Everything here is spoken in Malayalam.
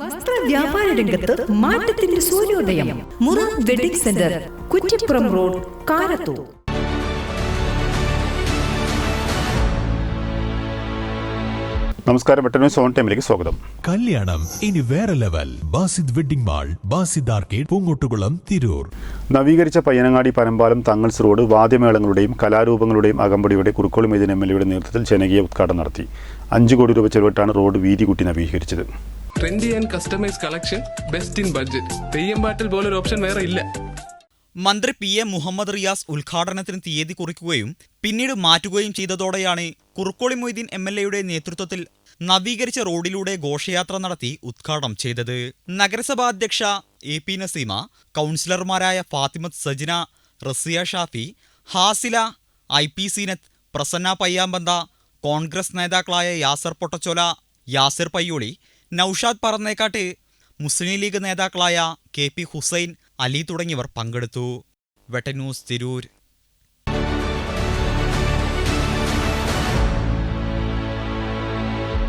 വസ്ത്ര വ്യാപാര രംഗത്ത് മാറ്റത്തിന്റെ സൂര്യോദയം. മുറ wedding centre Kuttippuram road Karathur. നമസ്കാരം വെട്ടനൂർ സോൺ ടൈമിലേക്ക് സ്വാഗതം. കല്യാണം ഇനി വേറെ level. Basid wedding mall Basid arcade Poongottukulam Tirur. നവീകരിച്ച പയ്യനങ്ങാടി പരമ്പാലം തങ്ങൾസ് റോഡ് വാദ്യമേളങ്ങളുടെയും കലാരൂപങ്ങളുടെയും അകമ്പടിയുടെ കുറുക്കോളി മൈദീൻ എം എൽ എയുടെ നേതൃത്വത്തിൽ ജനകീയ ഉദ്ഘാടനം നടത്തി. അഞ്ചു കോടി രൂപ ചെലവിട്ടാണ് റോഡ് വീതി കൂട്ടി നവീകരിച്ചത്. Trendy and customise collection best in budget Theyyam പോലെ പോലൊരു ഓപ്ഷൻ വേറെ ഇല്ല. മന്ത്രി പി എ മുഹമ്മദ് റിയാസ് ഉദ്ഘാടനത്തിന് തീയതി കുറിക്കുകയും പിന്നീട് മാറ്റുകയും ചെയ്തതോടെയാണ് കുറുക്കോളി മൊയ്തീൻ എം എൽ എയുടെ നേതൃത്വത്തിൽ നവീകരിച്ച റോഡിലൂടെ ഘോഷയാത്ര നടത്തി ഉദ്ഘാടനം ചെയ്തത്. നഗരസഭാ അധ്യക്ഷ എ പി നസീമ കൗൺസിലർമാരായ Fathimath Sajina Rasiya Shafi Hasila I P Seenath Prasanna Payyampantha Congress നേതാക്കളായ യാസർ പൊട്ടച്ചോല യാസിർ പയ്യോളി നൌഷാദ് പറന്നേക്കാട്ട് മുസ്ലിം ലീഗ് നേതാക്കളായ കെ പി ഹുസൈൻ അലി തുടങ്ങിയവർ പങ്കെടുത്തു. വെട്ടന്യൂസ് തിരൂർ.